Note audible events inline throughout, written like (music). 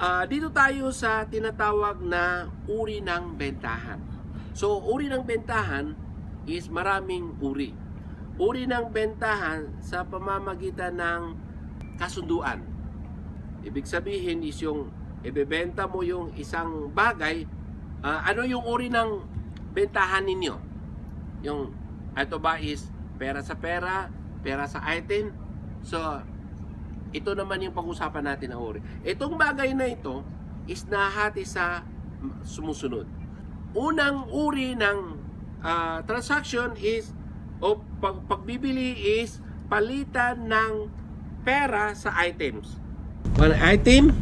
Ah, dito tayo sa tinatawag na uri ng bentahan. So, uri ng bentahan is maraming uri. Uri ng bentahan sa pamamagitan ng kasunduan. Ibig sabihin is yung ibebenta mo yung isang bagay, ah, ano yung uri ng bentahan ninyo? Yung ito ba is pera sa pera, pera sa item? So, ito naman yung pag-usapan natin na uri. Itong bagay na ito is nahati sa sumusunod. Unang uri ng ah, transaction is o pag, pagbibili is palitan ng pera sa items. One item,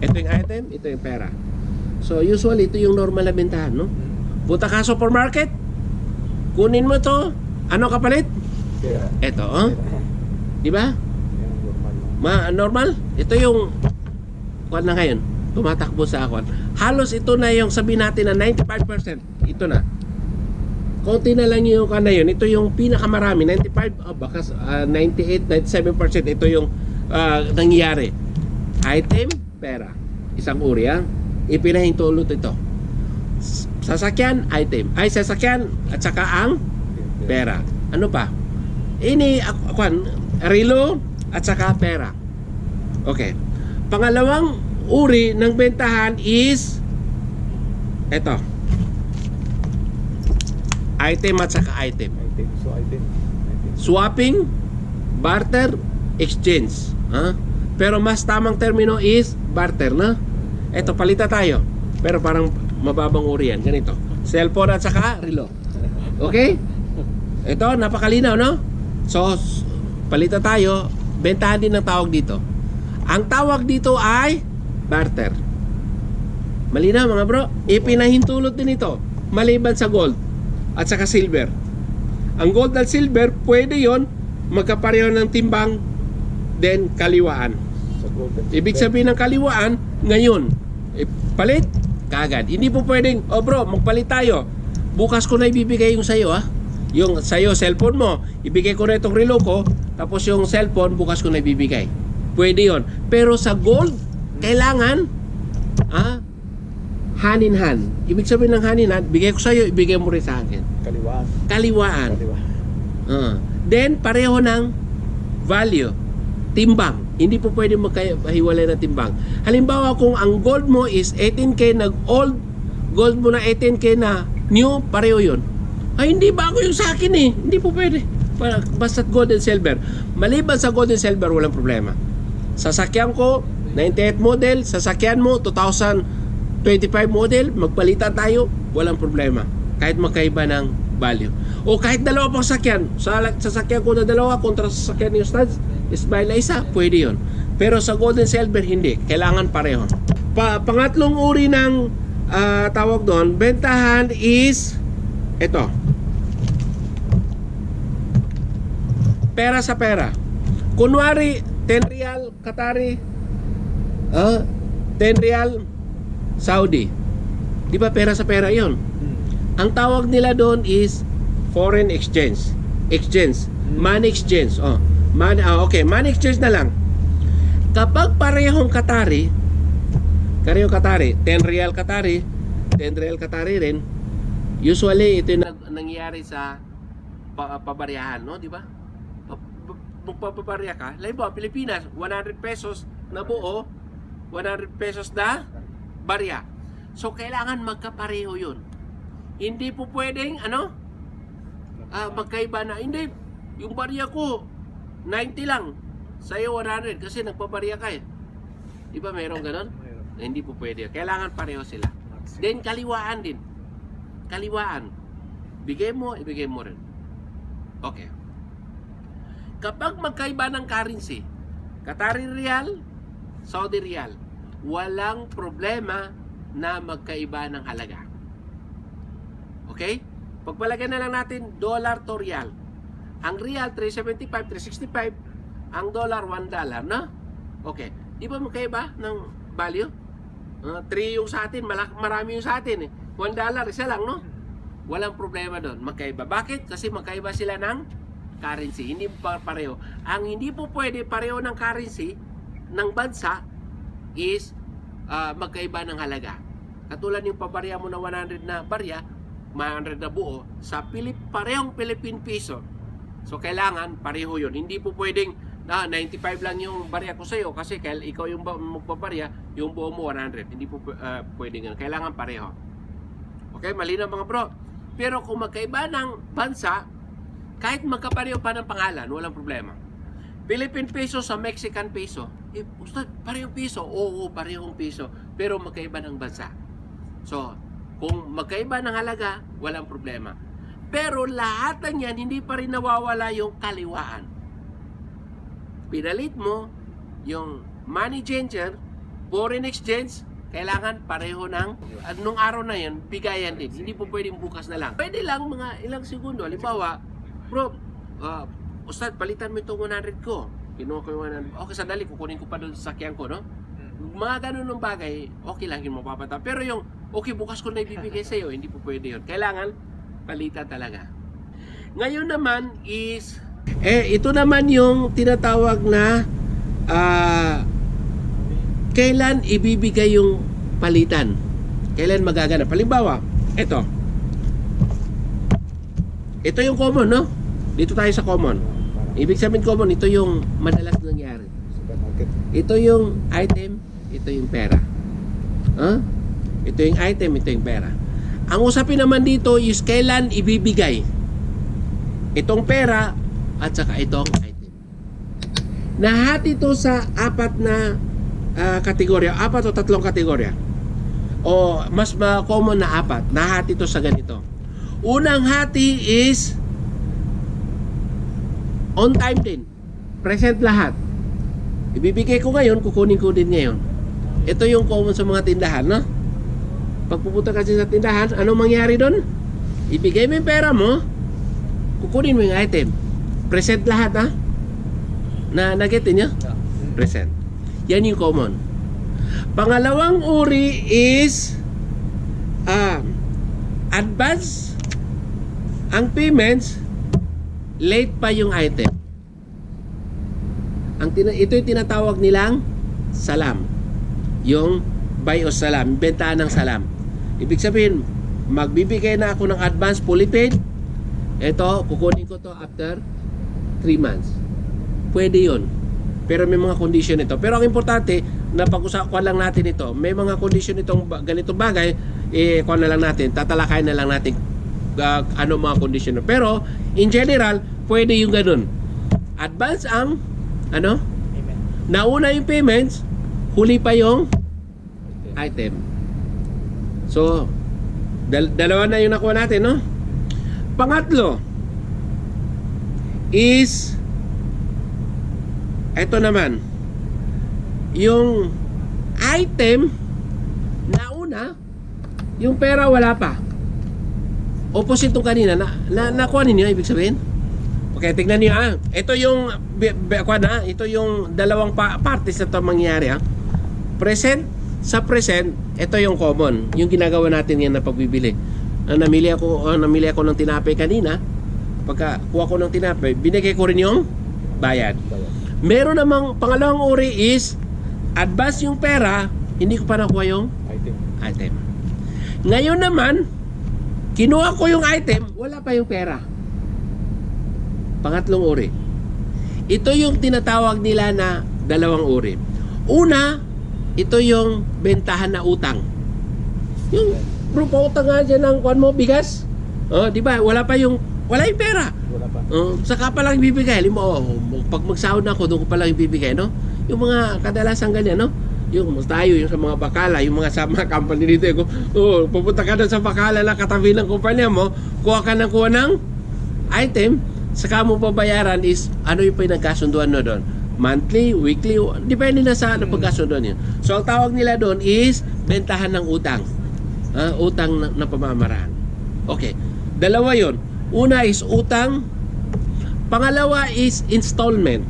ito yung item, ito yung pera. So usually ito yung normal na bentahan, no? Punta ka supermarket, kunin mo to, ano kapalit? Kaya, Ito, oh. Di ba? Ma normal. Ito yung kwan na ngayon. Tumatakbo sa kwan. Halos ito na yung sabi natin na 95%. Ito na. Konti na lang yung kwan na yun. Ito yung pinakamarami. 95, oh, baka ah, 98, 97% ito yung ah, nangyayari. Item, pera. Isang uri, ha? Ipinahintulot ito. Sasakyan, item. Ay, sasakyan at saka ang pera. Ano pa? Ini ak- kwan, relo at saka pera. Okay. Pangalawang uri ng bentahan is eto. Item at saka item. Item, so item. item. Swapping, barter, exchange. Ha? Pero mas tamang termino is barter, na? Eto, palita tayo. Pero parang mababang uri yan. Ganito. Cellphone at saka relo. Okay? Ito, napakalinaw, no? So, palita tayo. Bentahan din ang tawag dito. Ang tawag dito ay barter. Malinaw mga bro. Ipinahintulot din ito. Maliban sa gold at saka silver. Ang gold at silver, pwede yon magkapareho ng timbang, then kaliwaan. Ibig sabihin ng kaliwaan, ngayon, palit, kagad. Hindi po pwedeng, oh bro, magpalit tayo. Bukas ko na ibibigay yung sa'yo, ha? Yung sa'yo, cellphone mo, ibigay ko na itong relo ko, tapos yung cellphone, bukas ko na ibibigay. Pwede yon. Pero sa gold, kailangan, ah, hand in hand. Ibig sabihin ng hand in hand, bigay ko sa'yo, ibigay mo rin sa akin. Kaliwaan. Kaliwaan. Kaliwaan. Ah. then, pareho ng value. Timbang. Hindi po pwede magkahiwalay na timbang. Halimbawa, kung ang gold mo is 18K na old, gold mo na 18K na new, pareho yun. Ay, hindi bago yung sa akin eh. Hindi po pwede. Basta't gold and silver. Maliban sa gold and silver, walang problema. Sasakyan ko, 98 model. Sasakyan mo, 2025 model. Magpalitan tayo, walang problema. Kahit magkaiba ng value. O kahit dalawa pang sakyan. Sa sasakyan ko na dalawa kontra sa sasakyan ni Ustad, Ismail na isa, pwede yun. Pero sa gold and silver, hindi. Kailangan pareho. Pa pangatlong uri ng ah, tawag doon, bentahan is ito. Pera sa pera. Kunwari, 10 real Qatari, ah, 10 real Saudi. Di ba pera sa pera yon? Hmm. Ang tawag nila doon is foreign exchange. Exchange. Money exchange. Oh. Money, ah, okay, money exchange na lang. Kapag parehong Qatari, parehong Qatari, 10 real Qatari, 10 real Qatari rin, usually ito yung nangyayari sa pa, pabaryahan, no? Di ba? Pa- pa- Magpapabarya ka, halimbawa, Pilipinas, 100 pesos na buo, 100 pesos na barya. So, kailangan magkapareho yun. Hindi po pwedeng, ano, ah, magkaiba na. Hindi, yung barya ko, 90 lang. Sa'yo 100 kasi nagpabarya ka eh. Di ba mayroong ganon? Mayroon. Hindi po pwede. Kailangan pareho sila. Then, kaliwaan din. Kaliwaan. Bigay mo, ibigay mo rin. Okay. Kapag magkaiba ng currency, Qatari Real, Saudi Real, walang problema na magkaiba ng halaga. Okay? Pagpalagay na lang natin dollar to real. Ang real 375, 365, ang dollar 1 dollar, no? Okay. Di ba magkaiba ng value? 3 yung sa atin, malak marami yung sa atin eh. 1 dollar, isa lang, no? Walang problema doon, magkaiba. Bakit? Kasi magkaiba sila ng currency, hindi pa pareho. Ang hindi po pwede pareho ng currency ng bansa is ah, magkaiba ng halaga. Katulad yung pabarya mo na 100 na barya, 100 na buo, sa Pilip, parehong Philippine piso. So, kailangan pareho yun. Hindi po pwedeng na 95 lang yung barya ko sa'yo kasi kaya ikaw yung ba- magpabarya, yung buo mo 100. Hindi po uh, pwedeng yun. Kailangan pareho. Okay, malinaw mga bro. Pero kung magkaiba ng bansa, kahit magkapareho pa ng pangalan, walang problema. Philippine peso sa Mexican peso. Eh, ustad, parehong piso. Oo, parehong piso. Pero magkaiba ng bansa. So, kung magkaiba ng halaga, walang problema. Pero lahat ng yan, hindi pa rin nawawala yung kaliwaan. Pinalit mo yung money changer, foreign exchange, kailangan pareho ng, at nung araw na yan, bigayan din. Hindi po pwedeng bukas na lang. Pwede lang mga ilang segundo. Halimbawa, bro, uh, Ustad, palitan mo itong 100 ko. Kinuha ko yung 100. Okay, sandali, kukunin ko pa doon sa sakyan ko, no? Mga ganun ng bagay, okay lang yung mapapata. Pero yung, okay, bukas ko na ibibigay sa'yo, hindi po pwede yun. Kailangan, palitan talaga. Ngayon naman is, eh, ito naman yung tinatawag na, ah, kailan ibibigay yung palitan? Kailan magaganap? Halimbawa, ito. Ito yung common, no? Dito tayo sa common. Ibig sabihin common, ito yung madalas nangyari. Ito yung item, ito yung pera. Huh? Ito yung item, ito yung pera. Ang usapin naman dito is kailan ibibigay itong pera at saka itong item. Nahati ito sa apat na ah, kategorya, apat o tatlong kategorya. O mas ma-common na apat. Nahati ito sa ganito. Unang hati is on time din. Present lahat. Ibibigay ko ngayon, kukunin ko din ngayon. Ito yung common sa mga tindahan, no? Pag pupunta kasi sa tindahan, anong mangyari doon? Ibigay mo yung pera mo, kukunin mo yung item. Present lahat, ha? Na nag-get niyo? Present. Yan yung common. Pangalawang uri is ah advance ang payments late pa yung item. Ang ito yung tinatawag nilang salam. Yung buy o salam, bentahan ng salam. Ibig sabihin, magbibigay na ako ng advance fully paid. Ito, kukunin ko to after 3 months. Pwede yun. Pero may mga condition ito. Pero ang importante, napag-usapan lang natin ito. May mga condition itong ganitong bagay, eh, kuha na lang natin, tatalakay na lang natin uh, ano mga condition. Pero, in general, pwede yung ganun. Advance ang, ano? Nauna yung payments, huli pa yung item. So, dal- dalawa na yung nakuha natin, no? Pangatlo is ito naman yung item nauna yung pera wala pa opposite nung kanina na, na nakuha ninyo ibig sabihin okay tignan niyo ah. Ito yung be, be, na, ito yung dalawang pa, parties na ito mangyayari ah. Present sa present ito yung common. Yung ginagawa natin yan na pagbibili. Ah, namili ako ah, namili ako ng tinapay kanina pagka kuha ko ng tinapay binigay ko rin yung bayad Bayad. meron namang pangalawang uri is advance yung pera hindi ko pa nakuha yung Item. item. Ngayon naman kinuha ko yung item wala pa yung pera pangatlong uri ito yung tinatawag nila na dalawang uri una ito yung bentahan na utang yung bro pautang nga dyan ng kuhan mo bigas oh, di ba wala pa yung wala yung pera Wala pa. Oh, saka pa lang ibibigay. Alam mo, oh, pag magsahod na ako, doon ko pa lang ibibigay, no? Yung mga kadalasan ganyan, no? Yung tayo, yung sa mga bakala, yung mga sa mga company dito, ko, oh, pupunta ka doon sa bakala na katabi ng kumpanya mo, kuha ka ng kuha ng item, saka mo pabayaran is, ano yung pinagkasunduan no doon? Monthly, weekly, depende na sa ano pagkasunduan yun. So, ang tawag nila doon is, bentahan ng utang. Ah, utang na, na pamamaraan. Okay. Dalawa yon. Una is utang. Pangalawa is installment.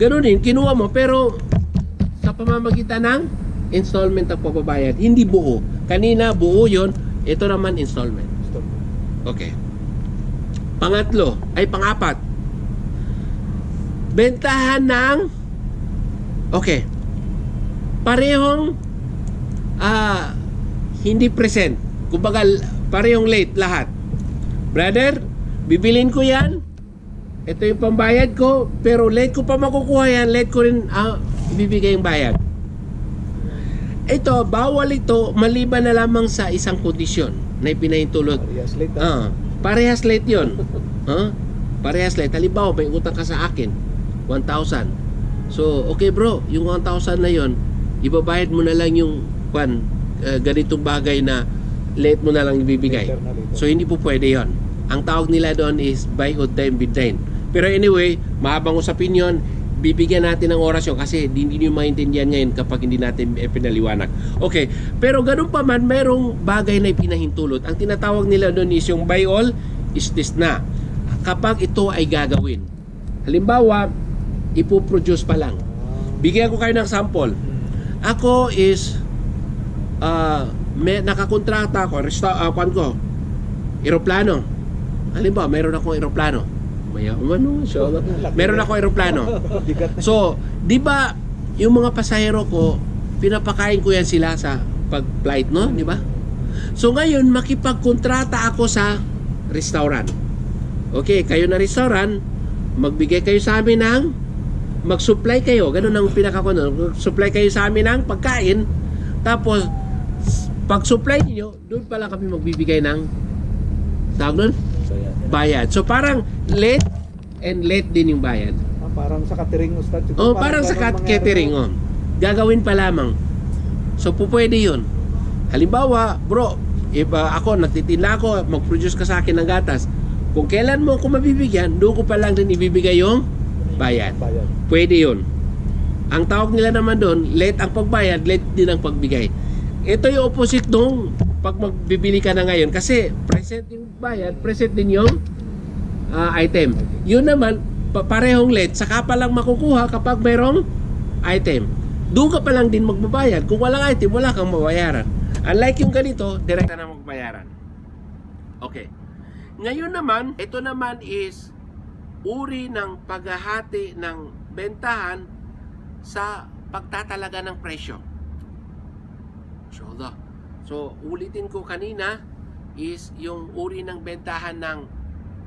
Ganun din, kinuha mo pero sa pamamagitan ng installment ang pababayad. Hindi buo. Kanina buo yon. Ito naman installment. Okay. Pangatlo, ay pangapat. Bentahan ng Okay. Parehong ah, hindi present. Kumbaga, parehong late lahat. Brother, bibilin ko yan. Ito yung pambayad ko, pero late ko pa makukuha yan, late ko rin ah, ibibigay yung bayad. Ito, bawal ito maliban na lamang sa isang kondisyon na ipinahintulot. Parehas late. ah. Parehas late yun. (laughs) Ah, parehas late. Halimbawa, may utang ka sa akin, 1,000. So, okay bro, yung 1,000 na yon, ibabayad mo na lang yung kwan, ah, ganitong bagay na late mo na lang ibibigay. Later na later. So, hindi po pwede yon. Ang tawag nila doon is buy on time, bid time. Pero anyway, mahabang usapin yun, bibigyan natin ng oras yun kasi hindi nyo maintindihan ngayon kapag hindi natin eh, pinaliwanag. Okay, pero ganun pa man, mayroong bagay na ipinahintulot. Ang tinatawag nila doon is yung buy all is this na. Kapag ito ay gagawin. Halimbawa, ipoproduce pa lang. Bigyan ko kayo ng sample. Ako is uh, may nakakontrata ako, resta, uh, ko, eroplano. Halimbawa, mayroon akong eroplano. Mayaman so, meron ako eroplano. Bigat na. So, di ba yung mga pasahero ko, pinapakain ko yan sila sa pag-flight, no? Di ba? So ngayon, makipagkontrata ako sa restaurant. Okay, kayo na restaurant, magbigay kayo sa amin ng mag-supply kayo, ganun ang pinaka ko no? supply kayo sa amin ng pagkain, tapos pag-supply niyo, doon pala kami magbibigay ng tawag doon? Bayad. So parang late and late din yung bayad. Ah, parang sa catering ustad. Oh, parang sa cat mangyari catering, oh. Gagawin pa lamang. So, po pwede yun. Halimbawa, bro, if uh, ako, nagtitinda ako, mag-produce ka sa akin ng gatas. Kung kailan mo ako mabibigyan, doon ko pa lang din ibibigay yung bayad. Bayad. Pwede yun. Ang tawag nila naman doon, late ang pagbayad, late din ang pagbigay. Ito yung opposite nung pag magbibili ka na ngayon. Kasi present yung bayad, present din yung ah, item. Yun naman, pa- parehong late, saka pa lang makukuha kapag mayroong item. Doon ka pa lang din magbabayad. Kung walang item, wala kang mabayaran. Unlike yung ganito, direkta na magbayaran. Okay. Ngayon naman, ito naman is uri ng paghahati ng bentahan sa pagtatalaga ng presyo. Inshallah. So, ulitin ko kanina is yung uri ng bentahan ng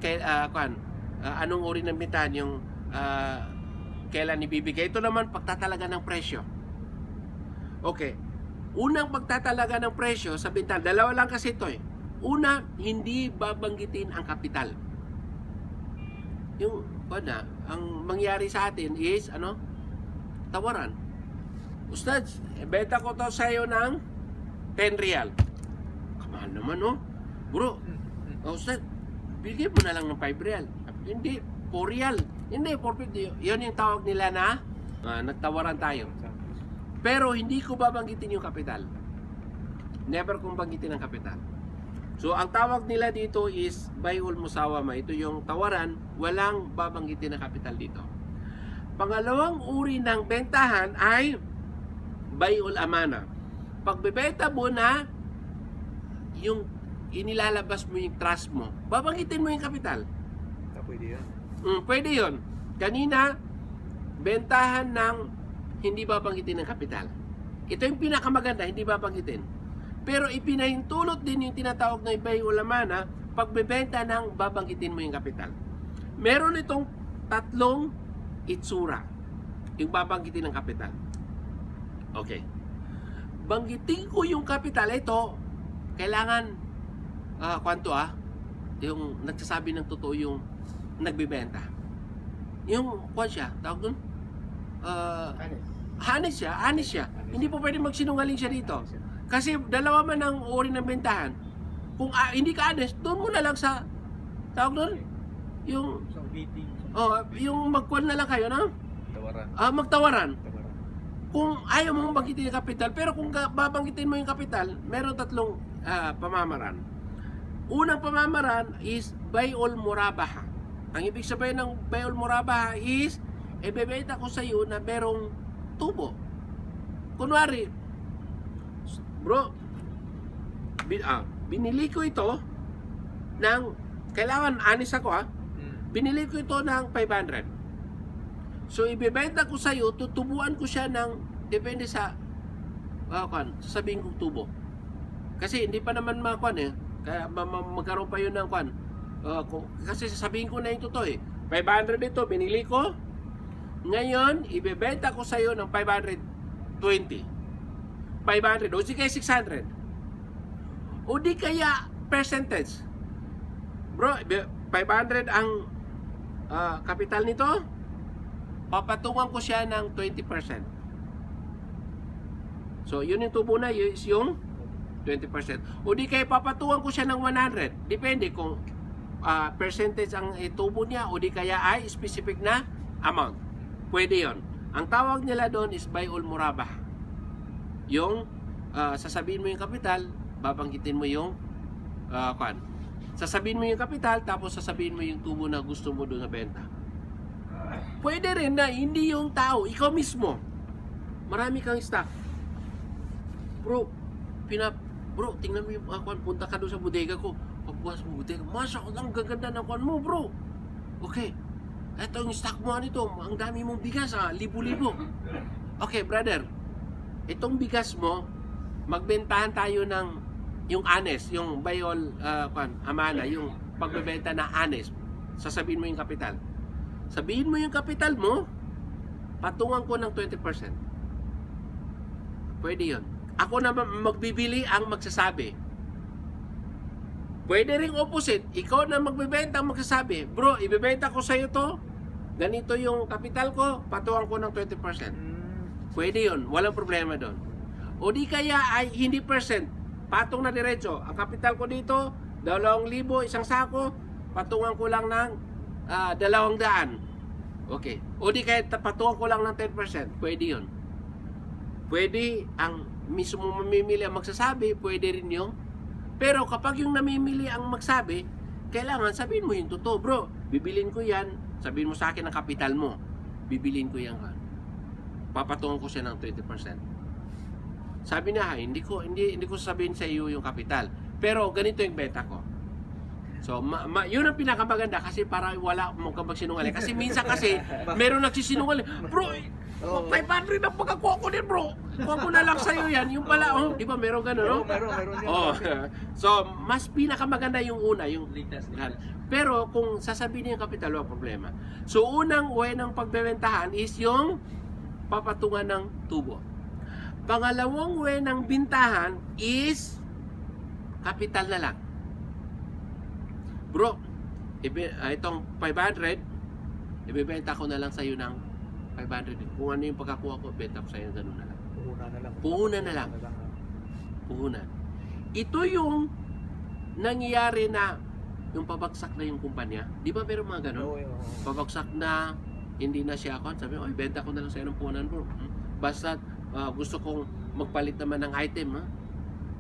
kay, ah, kwan, ah, anong uri ng bentahan yung ah, kailan ibibigay. Ito naman pagtatalaga ng presyo. Okay. Unang pagtatalaga ng presyo sa bentahan, dalawa lang kasi ito eh. Una, hindi babanggitin ang kapital. Yung, na, ang mangyari sa atin is, ano, tawaran. Ustad, benta ko to sa iyo ng 10 real. Kamahal naman, no? Bro, oh, Ustad, bigay mo na lang ng 5 real. Hindi, 4 real. Hindi, 450. Yun yung tawag nila na ah, nagtawaran tayo. Pero hindi ko babanggitin yung kapital. Never kong banggitin ang kapital. So, ang tawag nila dito is bayul musawama. Ito yung tawaran, walang babanggitin na kapital dito. Pangalawang uri ng bentahan ay bayul amana. Pagbebenta mo na yung inilalabas mo yung trust mo, babanggitin mo yung kapital. Ah, pwede yan. Mm, pwede yon. Kanina, bentahan ng hindi babanggitin ng kapital. Ito yung pinakamaganda, hindi babanggitin. Pero ipinahintulot din yung tinatawag na ibay ulamana, pagbebenta ng babanggitin mo yung kapital. Meron itong tatlong itsura, yung babanggitin ng kapital. Okay. Banggitin ko yung kapital, ito, kailangan, ah, kwanto ah, yung nagsasabi ng totoo yung nagbebenta. Yung, kwan siya, tawag dun? Ah, honest siya, honest siya. Hindi po pwede magsinungaling siya dito. Kasi dalawa man ang uri ng bentahan. Kung ah, hindi ka honest, doon mo na lang sa, tawag doon? Yung, oh, yung magkuhan na lang kayo, no? Tawaran. Ah, magtawaran. Tawaran. Kung ayaw mong banggitin yung kapital, pero kung babanggitin mo yung kapital, meron tatlong ah, pamamaran. Unang pamamaran is bayol murabaha. Ang ibig sabihin ng bayol murabaha is, ibebenta ko sa iyo na merong tubo. Kunwari, bro, bin, ah, binili ko ito ng, kailangan anis ako ah, binili ko ito ng 500. So ibebenta ko sa iyo, tutubuan ko siya ng depende sa ah, kwan, sasabihin kong tubo. Kasi hindi pa naman makwan eh. Kaya ma- ma- magkaroon pa yun ng kwan. Ah, kung- kasi sasabihin ko na yung totoo eh. 500 ito, binili ko. Ngayon, ibebenta ko sa'yo ng 520. 500. O sige, 600. O di kaya percentage. Bro, ibe- 500 ang ah, kapital nito. Papatungan ko siya ng 20%. So, yun yung tubo na, yun yung 20%. O di kaya papatungan ko siya ng 100. Depende kung ah, percentage ang itubo niya o di kaya ay specific na amount. Pwede yon. Ang tawag nila doon is buy all muraba. Yung ah, sasabihin mo yung kapital, babanggitin mo yung uh, kwan. Sasabihin mo yung kapital, tapos sasabihin mo yung tubo na gusto mo doon na benta. Pwede rin na hindi yung tao, ikaw mismo. Marami kang stock. Bro, pinap bro, tingnan mo yung kwan, punta ka doon sa bodega ko. Pagbukas mo bodega, masya ang gaganda ng kwan mo, bro. Okay, eto yung stock mo nito, ang dami mong bigas, ah, libo-libo. Okay, brother, itong bigas mo, magbentahan tayo ng yung honest, yung buy all uh, kwan, amana, yung pagbebenta na honest. Sasabihin mo yung kapital. Sabihin mo yung kapital mo, patungan ko ng 20%. Pwede yun. Ako na ma- magbibili ang magsasabi. Pwede ring opposite. Ikaw na magbebenta ang magsasabi. Bro, ibebenta ko sa'yo to. Ganito yung kapital ko, patungan ko ng 20%. Mm. Pwede yun. Walang problema doon. O di kaya ay hindi percent. Patong na diretso. Ang kapital ko dito, dalawang libo, isang sako, patungan ko lang ng ah, dalawang daan. Okay. O di kaya patungan ko lang ng 10%. Pwede yun. Pwede ang mismo mamimili ang magsasabi, pwede rin yung pero kapag yung namimili ang magsabi, kailangan sabihin mo yung totoo, bro. Bibilin ko yan, sabihin mo sa akin ang kapital mo. Bibilin ko yan. Papatungan ko siya ng 20%. Sabi "Ay, hindi ko hindi hindi ko sabihin sa iyo yung kapital. Pero ganito yung benta ko. So, ma, ma- yun ang pinakamaganda kasi para wala mong magsinungaling. Kasi minsan kasi, (laughs) meron nagsisinungaling. Bro, Oo. 500 ang pagkakuha ko din, bro. Kuha ko na lang sa'yo yan. Yung pala, oh, di ba meron gano'n, no? Oo, meron, meron yan. Oh. so, mas pinakamaganda yung una, yung Ligtas, ligtas. pero kung sasabihin niya yung kapital, wala problema. So, unang way ng pagbebentahan is yung papatungan ng tubo. Pangalawang way ng bintahan is kapital na lang. Bro, ah, itong 500, ibebenta ko na lang sa iyo ng 500. Kung ano yung pagkakuha ko, benta ko sa iyo ganun na lang. Puhunan na lang. Puhunan na lang. puhunan. Ito yung nangyayari na yung pabagsak na yung kumpanya. Di ba meron mga ganun? Oo, oo. Pabagsak na, hindi na siya ako. Sabi, oy, benta ko na lang sa'yo ng puhunan bro. Hmm? Basta ah, gusto kong magpalit naman ng item. Ha?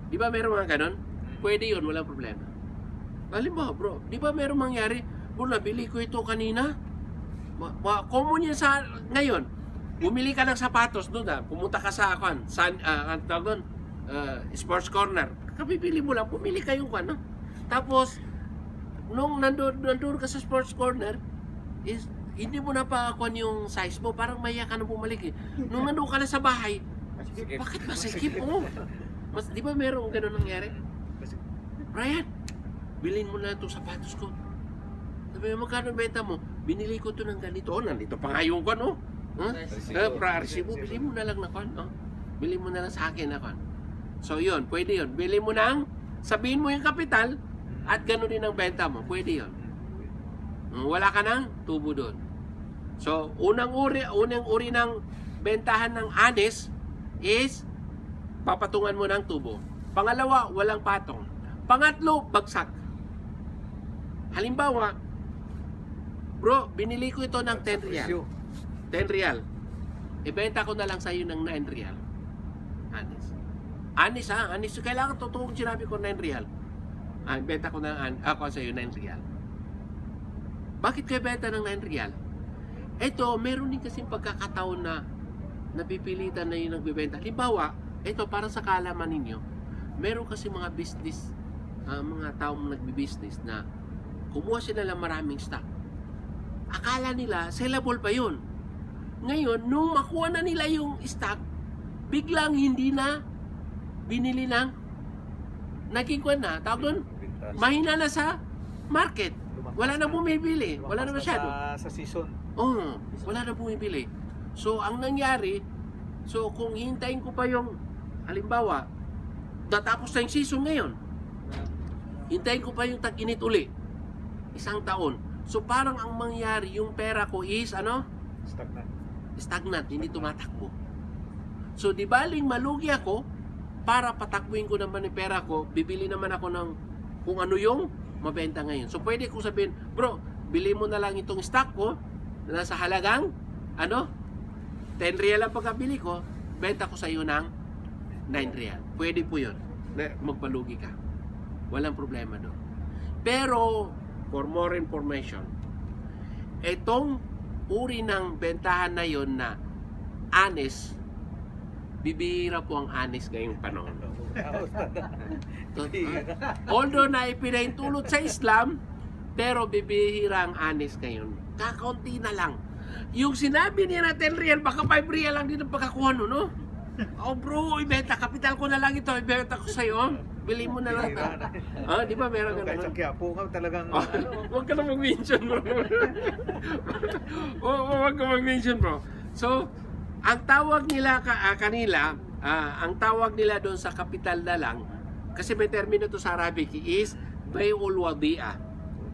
Di ba meron mga ganun? Pwede yun, walang problema. Halimbawa bro, di ba meron mangyari? Bro, nabili ko ito kanina. Ma, ma common yan sa ngayon. Bumili ka ng sapatos doon ha. Pumunta ka sa kan, san, ah, ang tawag doon, ah, sports corner. Kapipili mo lang, pumili ka yung ano. Tapos, nung nandun, nandun ka sa sports corner, is, hindi mo na pa yung size mo. Parang maya ka na bumalik eh. Nung nandun ka na sa bahay, Masikip. bakit masikip? Oo. Mas, di ba merong ganun nangyari? Ryan, bilhin mo na itong sapatos ko. Sabi mo, magkano benta mo? Binili ko to ng ganito. Oh, nandito pa nga yung kwan, oh. Huh? Eh, pra, resibo, bili mo na lang na kwan, oh. Bili mo na lang sa akin na kwan. So, yun, pwede yun. Bili mo ng, sabihin mo yung kapital, at gano'n din ang benta mo. Pwede yun. Mm, Wala ka ng tubo doon. So, unang uri, unang uri ng bentahan ng anis is papatungan mo ng tubo. Pangalawa, walang patong. Pangatlo, bagsak. Halimbawa, bro, binili ko ito ng 10 real. Presyo. 10 real. Ibenta ko na lang sa iyo ng 9 real. Anis. Anis ha, anis. Kailangan totoong sinabi ko 9 real. Ah, benta ko na an- ako sa iyo 9 real. Bakit kayo benta ng 9 real? Ito, meron din kasing pagkakataon na napipilitan na yung nagbebenta. Halimbawa, ito para sa kaalaman ninyo, meron kasi mga business, ah, mga taong nagbi-business na kumuha sila ng maraming stock. Akala nila, sellable pa yun. Ngayon, nung makuha na nila yung stock, biglang hindi na binili ng naging kwan na, tawag doon, mahina na sa market. Wala na bumibili. Wala na masyado. Sa, sa season. Oo, wala na bumibili. So, ang nangyari, so kung hintayin ko pa yung, halimbawa, tatapos na yung season ngayon, hintayin ko pa yung tag-init uli. Isang taon. So, parang ang mangyari, yung pera ko is, ano, na. stagnant, hindi tumatakbo. So, di baling malugi ako, para patakbuhin ko naman yung pera ko, bibili naman ako ng kung ano yung mabenta ngayon. So, pwede ko sabihin, bro, bili mo na lang itong stock ko, na nasa halagang, ano, 10 real ang pagkabili ko, benta ko sa iyo ng 9 real. Pwede po yun. Na magpalugi ka. Walang problema doon. Pero, for more information, itong uri ng bentahan na yon na honest, bibihira po ang honest ngayong panahon. Although na ipinahintulot sa Islam, pero bibihira ang honest ngayon. Kakaunti na lang. Yung sinabi niya na 10 real, baka 5 real lang din ang pagkakuha no, no? Oh bro, ibenta, kapital ko na lang ito, ibenta ko sa'yo. Bili mo na lang. Na. Ah, di ba meron Kahit sa ganun? Quiapo nga talagang Oh, ano, Huwag ka na mag-mention, bro. Huwag ka mag-mention, bro. So, ang tawag nila ka, ah, kanila, ah, ang tawag nila doon sa kapital na lang, kasi may termino to sa Arabic is bay'ul wadi'a.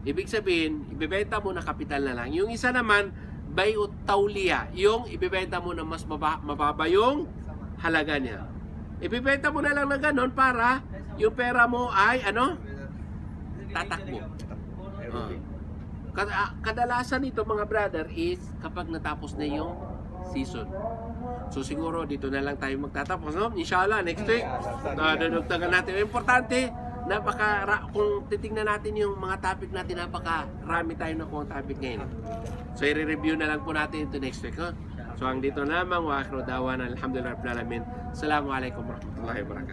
Ibig sabihin, ibebenta mo na kapital na lang. Yung isa naman, bay'ut tawliya. Yung ibebenta mo na mas maba, mababa yung halaga niya. Ibebenta mo na lang na ganun para yung pera mo ay ano? Tatakbo. ah, kadalasan nito mga brother is kapag natapos na yung season. So siguro dito na lang tayo magtatapos, no? Inshallah next week. Uh, dadagdagan natin. Importante, napaka ra- kung titingnan natin yung mga topic natin, napaka rami tayo na kung topic ngayon. So i-review na lang po natin ito next week, no? So ang dito lamang wa akhiru dawana alhamdulillah rabbil alamin. Assalamualaikum warahmatullahi wabarakatuh.